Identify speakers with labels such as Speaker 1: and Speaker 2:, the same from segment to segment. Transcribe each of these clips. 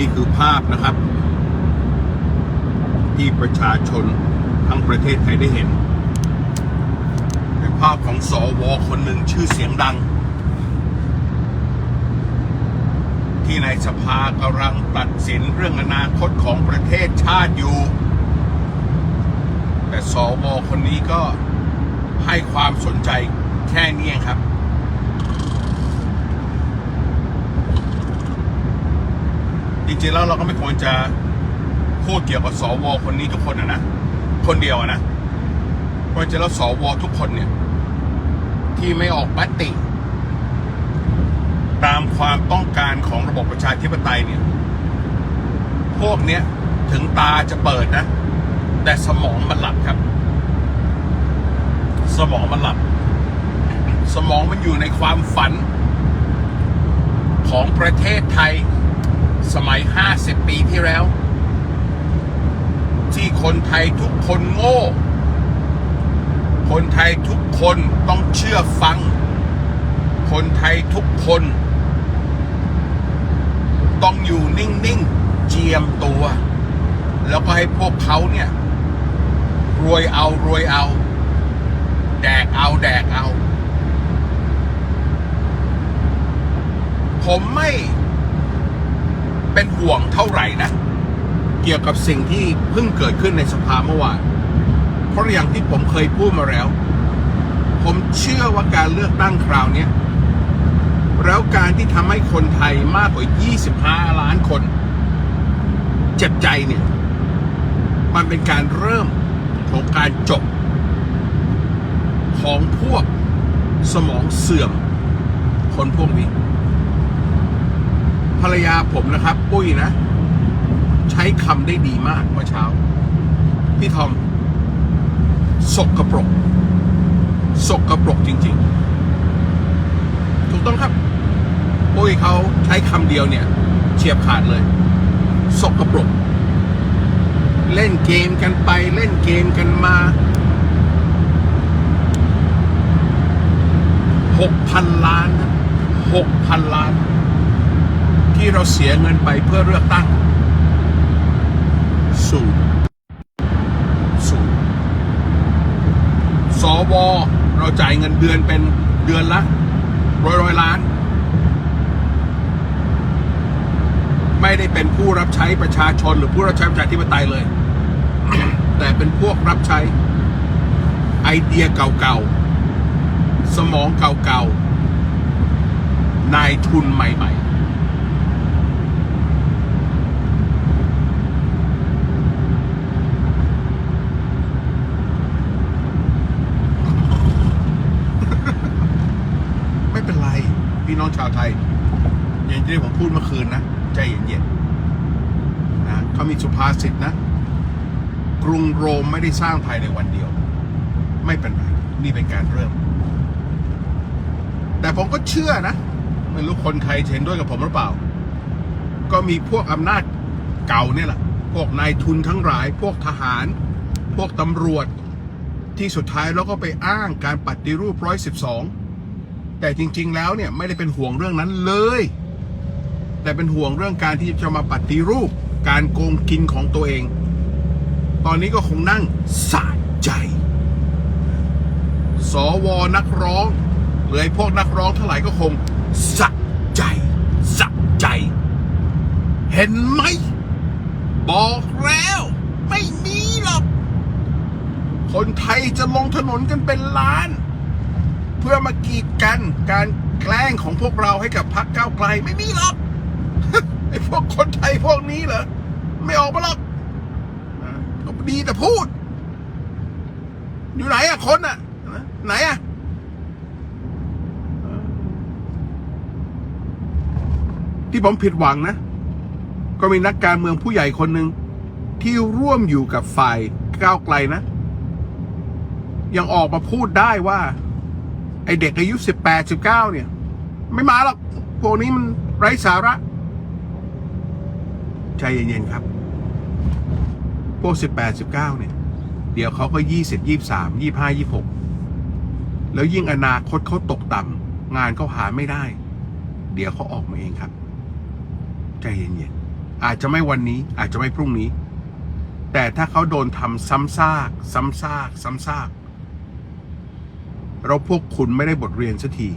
Speaker 1: นี่คือภาพนะครับ ที่ประชาชนทั้งประเทศไทยได้เห็นเป็นภาพของสอวอคนหนึ่งชื่อเสียงดัง ที่ในสภากำลังตัดสินเรื่องอนาคตของประเทศชาติอยู่ แต่สวคนนี้ก็ให้ความสนใจแค่นี้เองครับ จริงๆแล้วเราก็ไม่ควรจะพูดเกี่ยวกับสวคนนี้ทุกคนนะนะคนเดียวนะเพราะจริงๆแล้วสวทุกคนเนี่ย ที่ไม่ออกมติ ตามความต้องการของระบบประชาธิปไตยเนี่ย พวกเนี้ยถึงตาจะเปิดนะ แต่สมองมันหลับครับ สมองมันหลับ สมองมันอยู่ในความฝันของประเทศไทย สมัย 50 ปีที่แล้ว ที่คนไทยทุกคนโง่ คนไทยทุกคนต้องเชื่อฟัง คนไทยทุกคน ต้องอยู่นิ่ง ๆ เจียมตัว แล้วก็ให้พวกเขาเนี่ย รวยเอารวยเอา แดกเอาแดกเอา ผมไม่ เป็นห่วงเท่าไหร่นะ เกี่ยวกับสิ่งที่เพิ่งเกิดขึ้นในสภาเมื่อวานเพราะอย่างที่ผมเคยพูดมาแล้ว ผมเชื่อว่าการเลือกตั้งคราวนี้แล้วการที่ทำให้คนไทยมากกว่า 25 ล้านคน เจ็บใจเนี่ย มันเป็นการเริ่มของการจบ ของพวกสมองเสื่อม คนพวกนี้ ภรรยาผมนะครับ ปุ้ยนะ ใช้คำได้ดีมากเมื่อเช้า พี่ทอมสกกระปรกสกกระปรกจริง ๆ ถูกต้องครับ ปุ้ยเขาใช้คำเดียวเนี่ย เฉียบขาดเลยสกกระปรกเล่นเกมกันไปเล่นเกมกันมาหกพันล้านนะหกพันล้าน ที่เราเสียเงินไปเพื่อเลือกตั้งศูนย์ศูนย์สวเราจ่ายเงินเดือนเป็นเดือนละร้อยร้อยล้าน ไม่ได้เป็นผู้รับใช้ประชาชนหรือผู้รับใช้ประชาธิปไตยเลย แต่เป็นพวกรับใช้ไอเดียเก่าๆ สมองเก่าๆ นายทุนใหม่ๆ ไม่เป็นไร พี่น้อง ชาวไทย อย่างที่ผมพูดเมื่อคืนนะ ใจเย็นๆนะเขามีสุภาษิตนะ กรุงโรมไม่ได้สร้างภายในวันเดียว ไม่เป็นไร นี่เป็นการเริ่ม แต่ผมก็เชื่อนะ ไม่รู้คนไทยเห็นด้วยกับผมหรือเปล่า ก็มีพวกอำนาจเก่าเนี่ยแหละ พวกนายทุนทั้งหลาย พวกทหาร พวกตำรวจที่สุดท้ายแล้วก็ไปอ้างการปฏิรูปร้อยสิบสอง แต่จริง ๆ แล้วเนี่ยไม่ได้เป็นห่วงเรื่องนั้นเลย แต่เป็นห่วงเรื่องการที่จะมาปฏิรูปการโกงกินของตัวเอง ตอนนี้ก็คงนั่งสะใจ สวนักร้องหรือไอ้พวกนักร้องทั้งหลายก็คงสะใจสะใจ เห็นไหม บอกแล้ว ไม่มีหรอก คนไทยจะลงถนนกันเป็นล้าน เพื่อมากีดกันการแกล้งของพวกเราให้กับพรรคก้าวไกลไม่มีหรอกไอ้พวกคนไทยพวกนี้เหรอไม่ออกมาหรอกก็ดีแต่พูด อยู่ไหนอะคนอะไหนอะที่ผมผิดหวังนะ ก็มีนักการเมืองผู้ใหญ่คนหนึ่งที่ร่วมอยู่กับฝ่ายก้าวไกลนะ ยังออกมาพูดได้ว่า อเด็กอายุสิบแปดสิบเก้าเนี่ย ไม่มาหรอกพวกนี้มันไร้สาระ ใจเย็นๆครับ พวกสิบแปดสิบเก้าเนี่ย เดี๋ยวเขาก็ยี่สิบยี่สามยี่ห้ายี่หกแล้วยิ่งอนาคตเขาตกต่ำงานก็หาไม่ได้ เดี๋ยวเขาออกมาเองครับ ใจเย็นๆอาจจะไม่วันนี้ อาจจะไม่พรุ่งนี้ แต่ถ้าเขาโดนทำซ้ำซาก ซ้ำซาก ซ้ำซาก เราพวกคุณไม่ได้บทเรียนสักที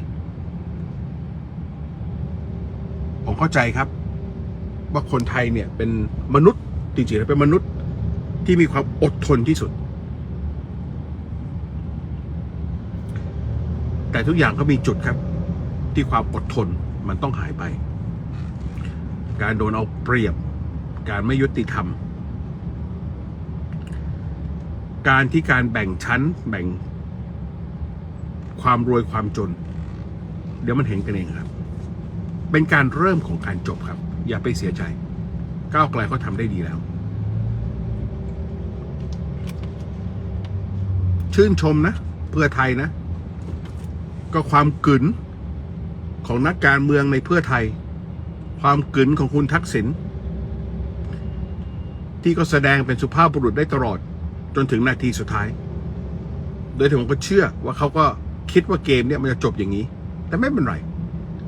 Speaker 1: ผมเข้าใจครับ ว่าคนไทยเนี่ยเป็นมนุษย์จริงๆแล้วเป็นมนุษย์ที่มีความอดทนที่สุด แต่ทุกอย่างก็มีจุดครับ ที่ความอดทนมันต้องหายไป การโดนเอาเปรียบ การไม่ยุติธรรม การที่การแบ่งชั้นแบ่ง ความรวยความจน เดี๋ยวมันเห็นกันเองครับ เป็นการเริ่มของการจบครับ อย่าไปเสียใจ ก้าวไกลเขาทำได้ดีแล้ว ชื่นชมนะ เพื่อไทยนะ ก็ความกึนของนักการเมืองในเพื่อไทย ความกึนของคุณทักษิณที่ก็แสดงเป็นสุภาพบุรุษได้ตลอดจนถึงนาทีสุดท้าย โดยที่ผมก็เชื่อว่าเขาก็ คิดว่าเกมเนี่ยมันจะจบอย่างนี้ แต่ไม่เป็นไร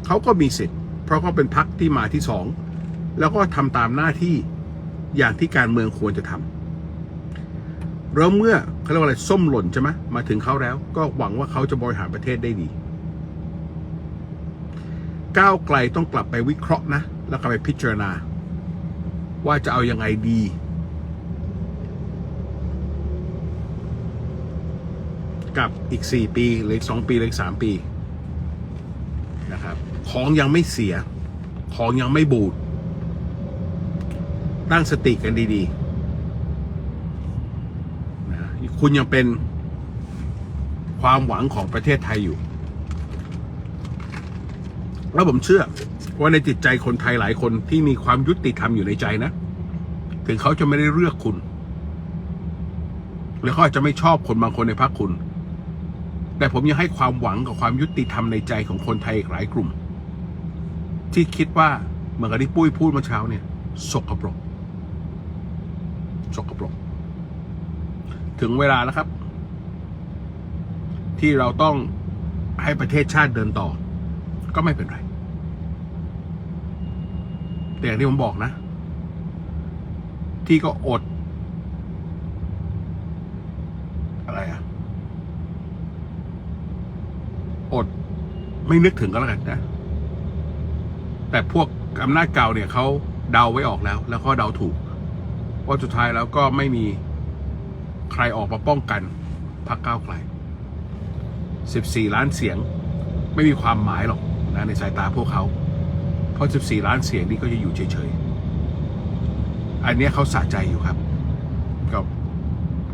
Speaker 1: เขาก็มีสิทธิ์ เพราะเขาเป็นพักที่มาที่สองแล้วก็ทำตามหน้าที่อย่างที่การเมืองควรจะทำแล้วเมื่อเขาเรียกว่าอะไรส้มหล่นใช่ไหมมาถึงเขาแล้ว ก็หวังว่าเขาจะบริหารประเทศได้ดีก้าวไกลต้องกลับไปวิเคราะห์นะ แล้วก็ไปพิจารณา ว่าจะเอายังไงดี กับอีก 4 ปีหรืออีก2ปีหรืออีก3ปีนะครับ ของยังไม่เสีย ของยังไม่บูด ตั้งสติกันดีๆนะคุณยังเป็นความหวังของประเทศไทยอยู่ แล้วผมเชื่อว่าในจิตใจคนไทยหลายคนที่มีความยุติธรรมอยู่ในใจนะ ถึงเขาจะไม่ได้เลือกคุณ หรือเขาอาจจะไม่ชอบคนบางคนในพรรคคุณ แต่ผมยังให้ความหวังกับความยุติธรรมในใจของคนไทยอีกหลายกลุ่ม ที่คิดว่าเหมือนกับที่ปุ้ยพูดเมื่อเช้าเนี่ยสกปรกสกปรกถึงเวลาแล้วครับ ที่เราต้องให้ประเทศชาติเดินต่อ ก็ไม่เป็นไร แต่อย่างที่ผมบอกนะ ที่ก็อด อะไรอะ อดไม่นึกถึงก็แล้วกันนะ แต่พวกอำนาจเก่าเนี่ยเขาเดาไว้ออกแล้ว แล้วก็เดาถูก ว่าสุดท้ายแล้วก็ไม่มีใครออกมาป้องกันพรรคก้าวไกล 14 ล้านเสียงไม่มีความหมายหรอกนะในสายตาพวกเขา เพราะ 14 ล้านเสียงนี่ก็จะอยู่เฉยๆ อันนี้เขาสะใจอยู่ครับก็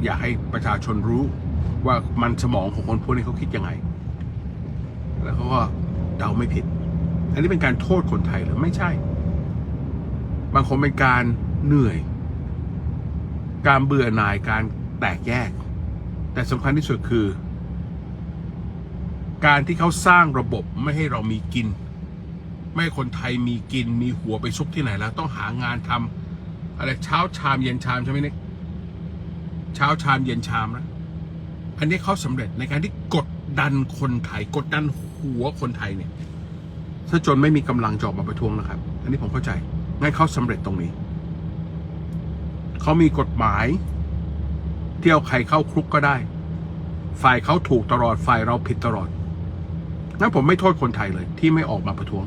Speaker 1: อยากให้ประชาชนรู้ว่ามันสมองของคนพวกนี้เขาคิดยังไง แล้วเขาก็เดาไม่ผิด อันนี้เป็นการโทษคนไทยหรือไม่ใช่ บางคนเป็นการเหนื่อย การเบื่อหน่ายการแตกแยก แต่สำคัญที่สุดคือ การที่เขาสร้างระบบไม่ให้เรามีกิน ไม่ให้คนไทยมีกินมีหัวไปซุกที่ไหนแล้ว ต้องหางานทำอะไรเช้าชามเย็นชามใช่ไหมเนี่ยเช้าชามเย็นชามนะอันนี้เขาสำเร็จในการที่กด ดันคนไทย กดดันหัวคนไทยเนี่ยถ้าจนไม่มีกำลังจะออกมาประท้วงนะครับ อันนี้ผมเข้าใจงั้นเขาสำเร็จตรงนี้ เขามีกฎหมายที่เอาใครเข้าคุกก็ได้ ฝ่ายเขาถูกตลอด ฝ่ายเราผิดตลอด งั้นผมไม่โทษคนไทยเลย ที่ไม่ออกมาประท้วง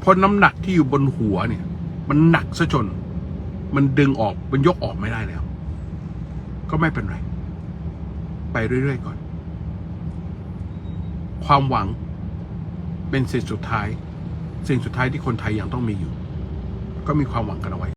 Speaker 1: เพราะน้ำหนักที่อยู่บนหัวเนี่ย มันหนักซะจน มันดึงออก มันยกออกไม่ได้แล้ว ก็ไม่เป็นไร ไปเรื่อยๆก่อน ความหวังเป็นสิ่งสุดท้าย สิ่งสุดท้ายที่คนไทยยังต้องมีอยู่ ก็มีความหวังกันเอาไว้